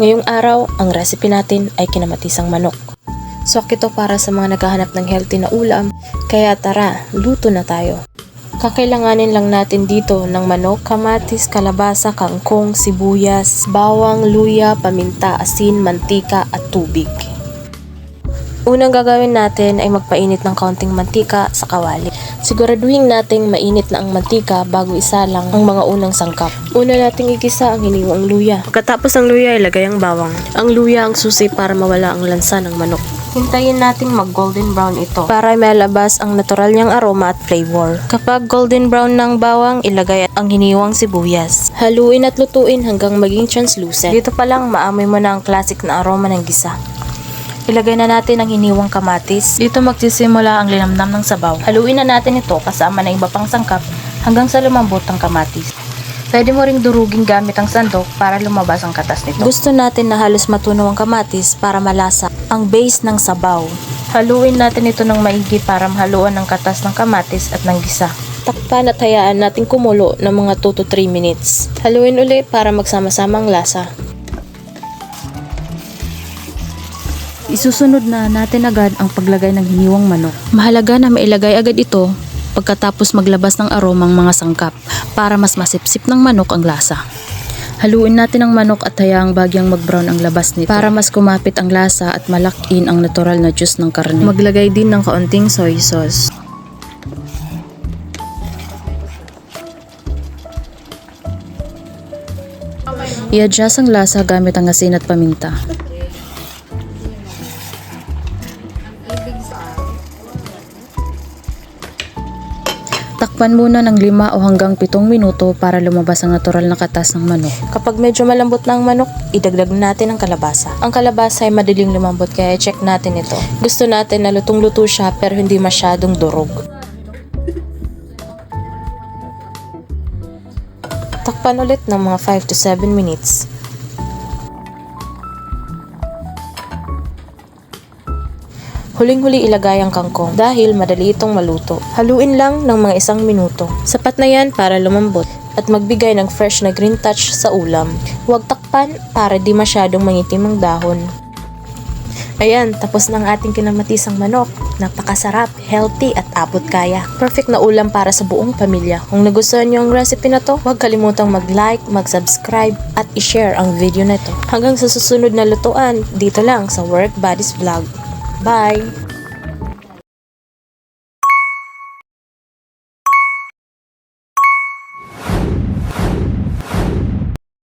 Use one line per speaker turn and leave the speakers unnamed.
Ngayong araw, ang recipe natin ay kinamatisang manok. Swak ito para sa mga naghahanap ng healthy na ulam, kaya tara, luto na tayo. Kakailanganin lang natin dito ng manok, kamatis, kalabasa, kangkong, sibuyas, bawang, luya, paminta, asin, mantika at tubig. Unang gagawin natin ay magpainit ng kaunting mantika sa kawali. Siguraduhin nating mainit na ang mantika bago isa lang ang mga unang sangkap. Una nating igisa ang hiniwang luya. Pagkatapos ng luya, ilagay ang bawang. Ang luya ang susi para mawala ang lansa ng manok. Hintayin nating mag golden brown ito para malabas ang natural niyang aroma at flavor. Kapag golden brown ng bawang, ilagay ang hiniwang sibuyas. Haluin at lutuin hanggang maging translucent. Dito pa lang maamoy mo na ang classic na aroma ng gisa. Ilagay na natin ang hiniwang kamatis. Dito magsisimula ang linamnam ng sabaw. Haluin na natin ito kasama ng iba pang sangkap hanggang sa lumambot ang kamatis. Pwede mo ring durugin gamit ang sandok para lumabas ang katas nito. Gusto natin na halos matunaw ang kamatis para malasa ang base ng sabaw. Haluin natin ito ng maigi para mahaluan ang katas ng kamatis at ng gisa. Takpan at hayaan natin kumulo ng mga 2 to 3 minutes. Haluin uli para magsama-sama ang lasa.
Isusunod na natin agad ang paglagay ng hiniwang manok. Mahalaga na mailagay agad ito pagkatapos maglabas ng aromang mga sangkap para mas masipsip ng manok ang lasa. Haluin natin ang manok at hayaang bagyang mag-brown ang labas nito para mas kumapit ang lasa at malakin ang natural na juice ng karne. Maglagay din ng kaunting soy sauce. I-adjust ang lasa gamit ang asin at paminta. Takpan muna ng 5 o hanggang 7 minuto para lumabas ang natural na katas ng manok.
Kapag medyo malambot na ang manok, idagdag natin ang kalabasa. Ang kalabasa ay madaling lumambot kaya check natin ito. Gusto natin na lutong-luto siya pero hindi masyadong durog. Takpan ulit ng mga 5 to 7 minutes. Huling-huli ilagay ang kangkong dahil madali itong maluto. Haluin lang ng mga isang minuto. Sapat na yan para lumambot at magbigay ng fresh na green touch sa ulam. Huwag takpan para di masyadong mangitim ang dahon. Ayan, tapos na ang ating kinamatisang manok. Napakasarap, healthy at abot kaya. Perfect na ulam para sa buong pamilya. Kung nagustuhan niyo ang recipe na to, huwag kalimutang mag-like, mag-subscribe at i-share ang video na to. Hanggang sa susunod na lutuan, dito lang sa Work Buddies Vlog. Bye!